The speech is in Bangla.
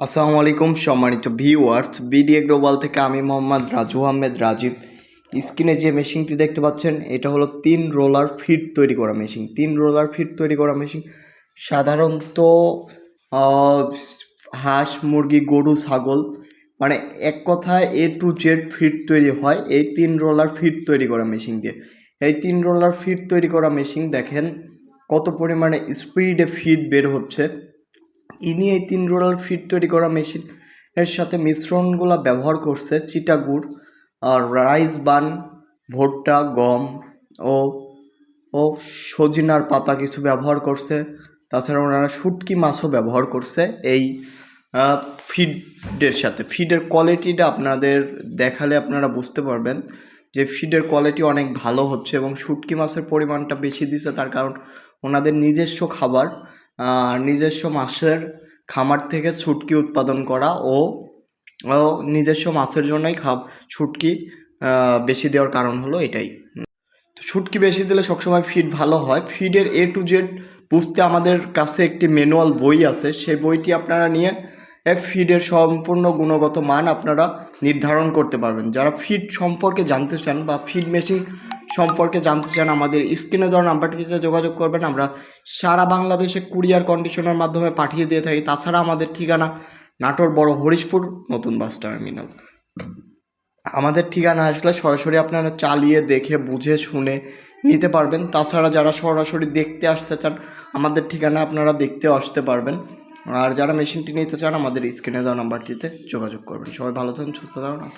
আসসালামু আলাইকুম সম্মানিত ভিউয়ার্স বিডিএ গ্লোবাল থেকে আমি মোহাম্মদ রাজু আহমেদ রাজীব। স্ক্রিনে যে মেশিনটি দেখতে পাচ্ছেন, এটা হলো তিন রোলার ফিট তৈরি করা মেশিন। তিন রোলার ফিট তৈরি করা মেশিন সাধারণত হাঁস, মুরগি, গরু, ছাগল মানে এক কথায় এ টু জেড ফিট তৈরি হয় এই তিন রোলার ফিট তৈরি করা মেশিন দিয়ে এই তিন রোলার ফিট তৈরি করা মেশিন দেখেন কত পরিমাণে স্পিডে ফিট বের হচ্ছে। ইনি এই তিন রোলার ফিট তৈরি করা মেশিন এর সাথে মিশ্রণগুলো ব্যবহার করছে চিটাগুড় আর রাইস বান, ভুট্টা, গম ও ও সজিনার পাতা কিছু ব্যবহার করছে। তাছাড়া ওনারা শুটকি মাছও ব্যবহার করছে এই ফিডের সাথে। ফিডের কোয়ালিটিটা আপনাদের দেখালে আপনারা বুঝতে পারবেন যে ফিডের কোয়ালিটি অনেক ভালো হচ্ছে এবং শুটকি মাছের পরিমাণটা বেশি দিছে তার কারণ ওনাদের নিজস্ব খাবার। নিজস্ব মাছের খামার থেকে ছুটকি উৎপাদন করা ও ও নিজস্ব মাছের জন্যই খাব, ছুটকি বেশি দেওয়ার কারণ হলো এটাই। তো বেশি দিলে সবসময় ফিড ভালো হয়। ফিডের এ টু জেড বুঝতে আমাদের কাছে একটি ম্যানুয়াল বই আছে। সেই বইটি আপনারা নিয়ে ফিডের সম্পূর্ণ গুণগত মান আপনারা নির্ধারণ করতে পারবেন। যারা ফিড সম্পর্কে জানতে চান বা ফিড মেশিন সম্পর্কে জানতে চান, আমাদের স্ক্রিনে দেওয়া নাম্বারটিতে যোগাযোগ করবেন, আমরা সারা বাংলাদেশে কুরিয়ার কন্ডিশনের মাধ্যমে পাঠিয়ে দিয়ে থাকি। তাছাড়া আমাদের ঠিকানা নাটোর বড় হরিশপুর, নতুন বাস টার্মিনাল। আমাদের ঠিকানা আসলে সরাসরি আপনারা চালিয়ে দেখে, বুঝে, শুনে নিতে পারবেন। তাছাড়া যারা সরাসরি দেখতে আসতে চান, আমাদের ঠিকানা আপনারা দেখতেও আসতে পারবেন। আর যারা মেশিনটি নিতে চান, আমাদের স্ক্রিনে দেওয়া নাম্বারটিতে যোগাযোগ করবেন। সবাই ভালো থাকুন, সুস্থ থাকুন।